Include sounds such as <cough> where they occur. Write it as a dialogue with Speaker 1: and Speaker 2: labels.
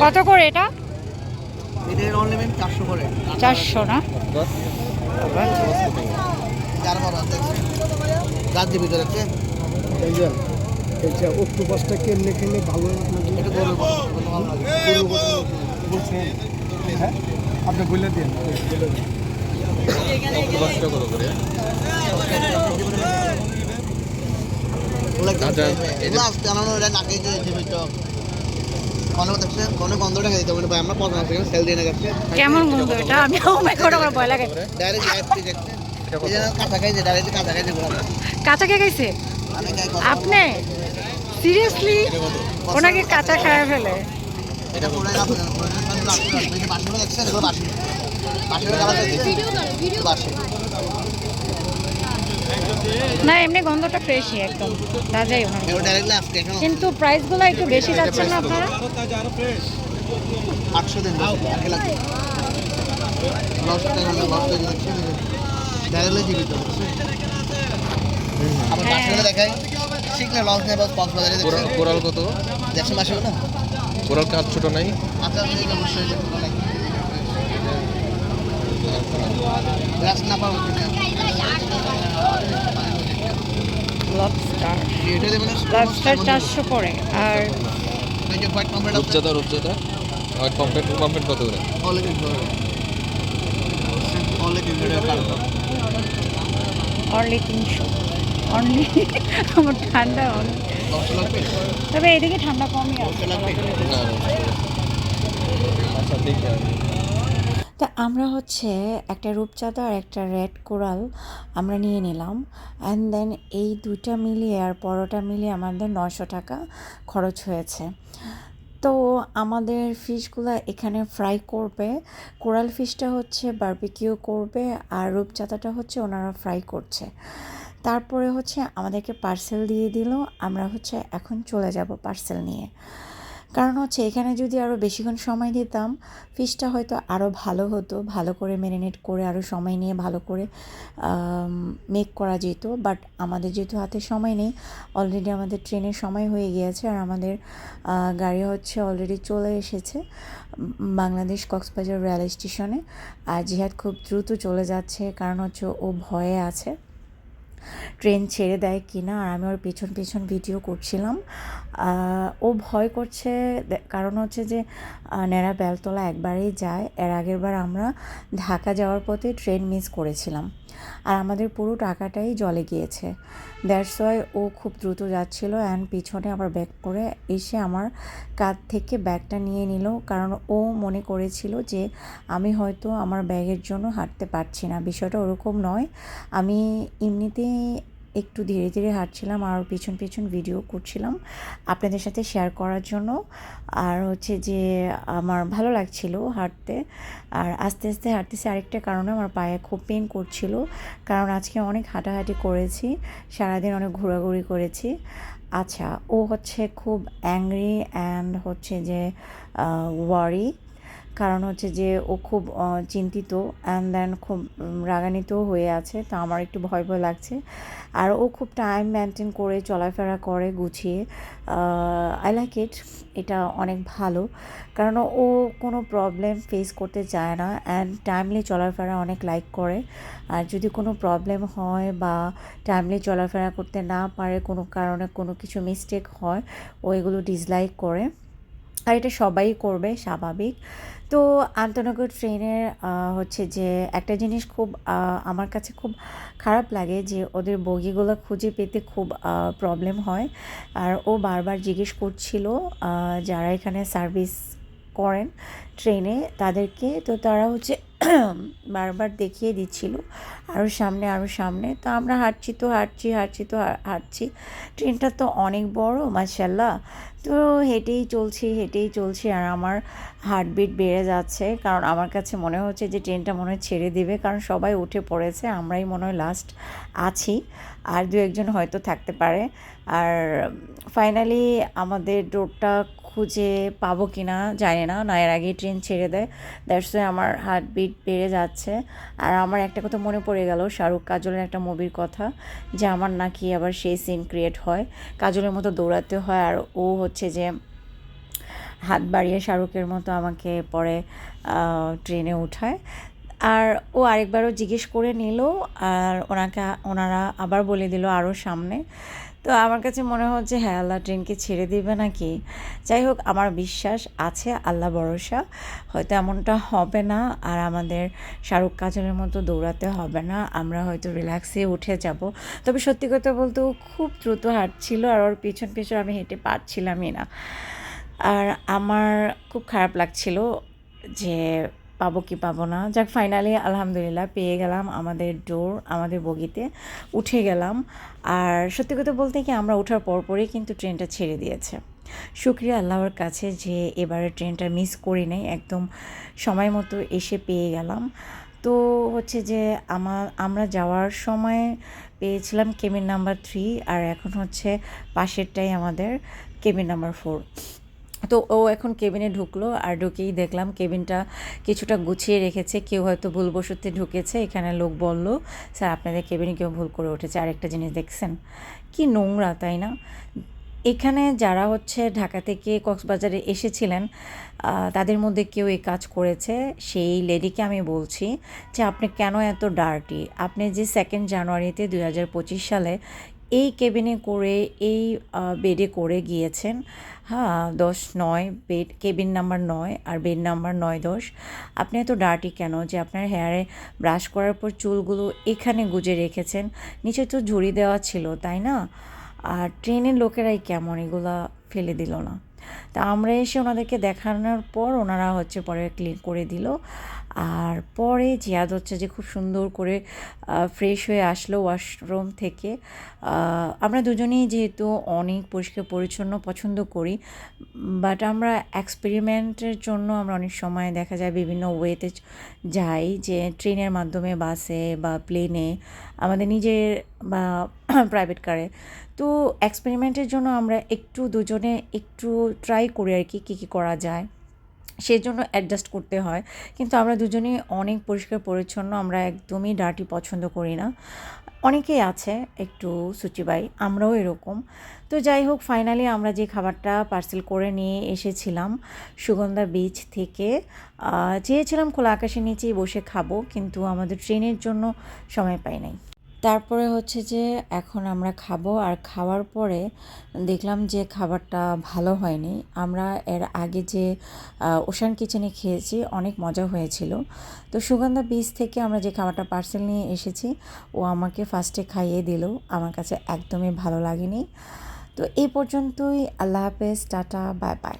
Speaker 1: কত করে এটা
Speaker 2: অনলাইন চারশো করে
Speaker 1: চারশো না
Speaker 3: অক্টোপাসটা কেমনে খেলে ভালো হ্যাঁ আপনি বলে দিন
Speaker 1: কেমন গন্ধ এটা আমি ও মাই গড আমার ভয় লাগে
Speaker 2: কাঁচা খাইছে ডাইরেক্ট কাঁচা খাইছে
Speaker 1: কাঁচা কে গেছে আপনি সিরিয়াসলি ওনাকে কাঁচা খায় ফেলে
Speaker 2: এটা পুরো না পুরো না এই যে বাসিগুলো দেখছেন এগুলো বাসি বাসিগুলো কালার দেখছি বাসি
Speaker 1: না এমনি গন্ধটা ফ্রেশই একদম। তাজাই কিন্তু প্রাইসগুলো একটু বেশি যাচ্ছেন না আপনারা?
Speaker 2: আটশো দিন
Speaker 1: হ্যাঁ।
Speaker 2: বাসিগুলো দেখাই। শিখলে লস নেই কক্সবাজারে
Speaker 4: কোরাল কত?
Speaker 2: দেখছেন বাসিগুলো না?
Speaker 4: কোরাল কাজ ছোট নাই।
Speaker 2: আচ্ছা অবশ্যই যে ভালো লাগে গ্লাস না পাবো কিনা
Speaker 1: লবস্টার লবস্টার চারশো করে। আর
Speaker 4: রূপচাঁদা রূপচাঁদা। হোয়াইট পম্পলেট পম্পলেট কত করে?
Speaker 1: অনলি তিনশো। অনলি <laughs> আমার ঠান্ডা অনেক তবে এদিকে ঠান্ডা কমই।
Speaker 4: আচ্ছা ঠিক আছে।
Speaker 5: তা আমরা হচ্ছে একটা রূপচাঁদা আর একটা রেড কোরাল আমরা নিয়ে নিলাম। অ্যান্ড দেন এই দুইটা মিলিয়ে আর পরোটা মিলিয়ে আমাদের নশো টাকা খরচ হয়েছে। তো আমাদের ফিশগুলো এখানে ফ্রাই করবে। কোরাল ফিশটা হচ্ছে বারবিকিউ করবে আর রূপচাঁদাটা হচ্ছে ওনারা ফ্রাই করছে। তারপরে হচ্ছে আমাদেরকে পার্সেল দিয়ে দিল। আমরা হচ্ছে এখন চলে যাব পার্সেল নিয়ে। কারণ হচ্ছে এখানে যদি আরও বেশিক্ষণ সময় দিতাম ফিশটা হয়তো আরও ভালো হতো, ভালো করে ম্যারিনেট করে আরও সময় নিয়ে ভালো করে মেক করা যেত। বাট আমাদের যেহেতু হাতে সময় নেই অলরেডি আমাদের ট্রেনের সময় হয়ে গিয়েছে আর আমাদের গাড়ি হচ্ছে অলরেডি চলে এসেছে বাংলাদেশ কক্সবাজার রেল স্টেশনে আর জিহাদ খুব দ্রুত চলে যাচ্ছে, কারণ হচ্ছে ও ভয়ে আছে। ট্রেন ছেড়ে দেয় কি না, আর আমি ওর পিছন পিছন ভিডিও করছিলাম। ও ভয় করছে কারণ হচ্ছে যে নেড়া বেলতলা একবারেই যায়। এর আগের বার আমরা ঢাকা যাওয়ার পথে ট্রেন মিস করেছিলাম। আর আমাদের পুরো টাকাটাই জলে গিয়েছে। দ্যাটস ওয়াই ও খুব দ্রুত যাচ্ছিল অ্যান্ড পিছনে আবার ব্যাক করে এসে আমার কাঁধ থেকে ব্যাগটা নিয়ে নিল। কারণ ও মনে করেছিল যে আমি হয়তো আমার ব্যাগের জন্য হাঁটতে পারছি না। বিষয়টা ওরকম নয়। আমি এমনিতেই একটু ধীরে ধীরে হাঁটছিলাম আর পিছন পিছন ভিডিও করছিলাম আপনাদের সাথে শেয়ার করার জন্য। আর হচ্ছে যে আমার ভালো লাগছিল হাঁটতে। আর আস্তে আস্তে হাঁটতেছি আরেকটা কারণে আমার পায়ে খুব পেন করছিল। কারণ আজকে অনেক হাঁটাহাঁটি করেছি, সারাদিন অনেক ঘোরাঘুরি করেছি। আচ্ছা ও হচ্ছে খুব অ্যাংরি অ্যান্ড হচ্ছে যে ওয়ারি কারণ হচ্ছে যে ও খুব চিন্তিত অ্যান্ড দেন খুব উম, রাগান্বিত হয়ে আছে তো আমার একটু ভয় ভয় লাগছে। আর ও খুব টাইম মেনটেন করে চলাফেরা করে গুছিয়ে আই লাইক ইট এটা অনেক ভালো। কারণ ও কোনো প্রবলেম ফেস করতে চায় না অ্যান্ড টাইমলি চলাফেরা অনেক লাইক করে। আর যদি কোনো প্রবলেম হয় বা টাইমলি চলাফেরা করতে না পারে কোনো কারণে কোনো কিছু মিস্টেক হয় ও এগুলো ডিসলাইক করে। আর এটা সবাই করবে, স্বাভাবিক। তো আন্তনগর ট্রেনের হচ্ছে যে একটা জিনিস খুব আমার কাছে খুব খারাপ লাগে যে ওদের বগিগুলো খুঁজে পেতে খুব প্রবলেম হয়। আর ও বারবার জিজ্ঞেস করছিল যারা এখানে সার্ভিস করেন ট্রেনে তাদেরকে। তো তারা হচ্ছে বারবার দেখিয়ে দিচ্ছিল আরও সামনে আরও সামনে। তো আমরা হাঁটছি তো হাঁটছি হাঁটছি তো হাঁটছি। ট্রেনটা তো অনেক বড় মার্শাল্লাহ তো হেঁটেই চলছি হেঁটেই চলছি আর আমার হার্টবিট বেড়ে যাচ্ছে। কারণ আমার কাছে মনে হচ্ছে যে ট্রেনটা মনে হয় ছেড়ে দেবে, কারণ সবাই উঠে পড়েছে, আমরাই মনে হয় লাস্ট আছি। আর দু একজন হয়তো থাকতে পারে। আর ফাইনালি আমাদের ডোরটা খুঁজে পাবো কি না জানি না। না, এর আগেই ট্রেন ছেড়ে দেয়। দ্যাটস ওয়াই আমার হার্ট বিট বেড়ে যাচ্ছে। আর আমার একটা কথা মনে পড়ে গেল, শাহরুখ কাজলের একটা মুভির কথা, যে আমার নাকি আবার সেই সিন ক্রিয়েট হয়। কাজলের মতো দৌড়াতে হয়, আর ও হচ্ছে যে হাত বাড়িয়ে শাহরুখের মতো আমাকে পরে ট্রেনে উঠায়। আর ও আরেকবারও জিজ্ঞেস করে নিল, আর ওনাকে, ওনারা আবার বলে দিল আরও সামনে। তো আমার কাছে মনে হচ্ছে হ্যাঁ আল্লাহ ট্রেনকে ছেড়ে দিবে নাকি? যাই হোক, আমার বিশ্বাস আছে, আল্লাহ ভরসা। হয়তো এমনটা হবে না আর আমাদের শাহরুখ কাজলের মতো দৌড়াতে হবে না। আমরা হয়তো রিল্যাক্সে উঠে যাব। তবে সত্যি কথা বলতে ও খুব দ্রুত হাঁটছিল আর ওর পিছন পিছন আমি হেঁটে পারছিলামই না। আর আমার খুব খারাপ লাগছিল যে পাবো কি পাবো না। যাক ফাইনালি আলহামদুলিল্লাহ, পেয়ে গেলাম আমাদের ডোর আমাদের বগিতে, উঠে গেলাম। আর সত্যি কথা বলতে কি, আমরা ওঠার পরপরই কিন্তু ট্রেনটা ছেড়ে দিয়েছে। শুক্রিয়া আল্লাহর কাছে যে এবারে ট্রেনটা মিস করি নাই, একদম সময় মতো এসে পেয়ে গেলাম। তো হচ্ছে যে আমার আমরা যাওয়ার সময় পেয়েছিলাম কেবিন নাম্বার থ্রি আর এখন হচ্ছে পাশেরটাই আমাদের কেবিন নাম্বার ফোর তো ও এখন কেবিনে ঢুকলো আর ঢুকেই দেখলাম কেবিনটা কিছুটা গুছিয়ে রেখেছে। কেউ হয়তো ভুলবশতে ঢুকেছে, এখানে লোক বলল, স্যার, আপনাদের কেবিনে কেউ ভুল করে উঠেছে। আরেকটা জিনিস দেখছেন, কি নোংরা, তাই না? এখানে যারা হচ্ছে ঢাকা থেকে কক্সবাজারে এসেছিলেন তাদের মধ্যে কেউ এই কাজ করেছে। সেই লেডিকে আমি বলছি যে, আপনি কেন এত ডার্টি আপনি যে সেকেন্ড জানুয়ারিতে দুই হাজার পঁচিশ সালে এই কেবিনে করে, এই বেডে করে গিয়েছেন। হ্যাঁ দশ, নয়, বেড, কেবিন নাম্বার নয় আর বেড নাম্বার নয়, দশ। আপনি এত ডার্টি কেন যে আপনার হেয়ারে ব্রাশ করার পর চুলগুলো এখানে গুজে রেখেছেন? নিচে তো ঝুড়ি দেওয়া ছিল, তাই না? আর ট্রেনের লোকেরাই কেমন? এগুলা ফেলে দিল না। তা আমরা এসে ওনাদেরকে দেখানোর পর ওনারা হচ্ছে পরে ক্লিন করে দিল। আর পরে জিয়াদ হচ্ছে যে খুব সুন্দর করে ফ্রেশ হয়ে আসলো ওয়াশরুম থেকে। আমরা দুজনেই যেহেতু অনেক পরিষ্কার পরিচ্ছন্ন পছন্দ করি বাট আমরা এক্সপেরিমেন্টের জন্য আমরা অনেক সময় দেখা যায় বিভিন্ন ওয়েতে যাই যে ট্রেনের মাধ্যমে বাসে বা প্লেনে আমাদের নিজের বা <coughs> প্রাইভেট কারে তো এক্সপেরিমেন্টের জন্য আমরা একটু দুজনে একটু ট্রাই করি আর কি, কী কী করা যায়। সেই জন্য অ্যাডজাস্ট করতে হয়। কিন্তু আমরা দুজনেই অনেক পরিষ্কার পরিচ্ছন্ন, আমরা একদমই ডার্টি পছন্দ করি না। অনেকেই আছে একটু সুচিবাই আমরাও এরকম। তো যাই হোক ফাইনালি আমরা যে খাবারটা পার্সেল করে নিয়ে এসেছিলাম সুগন্ধা বিচ থেকে চেয়েছিলাম খোলা আকাশের নিচেই বসে খাব, কিন্তু আমাদের ট্রেনের জন্য সময় পাই নাই। তারপরে হচ্ছে যে এখন আমরা খাব আর খাওয়ার পরে দেখলাম যে খাবারটা ভালো হয়নি। আমরা এর আগে যে ওশান কিচেনে খেয়েছি, অনেক মজা হয়েছিল। তো সুগন্ধা বীজ থেকে আমরা যে খাবারটা পার্সেল নিয়ে এসেছি, ও আমাকে ফার্স্টে খাইয়ে দিল। আমার কাছে একদমই ভালো লাগেনি। তো এই পর্যন্তই। আল্লাহ হাফেজ, টাটা বাই বাই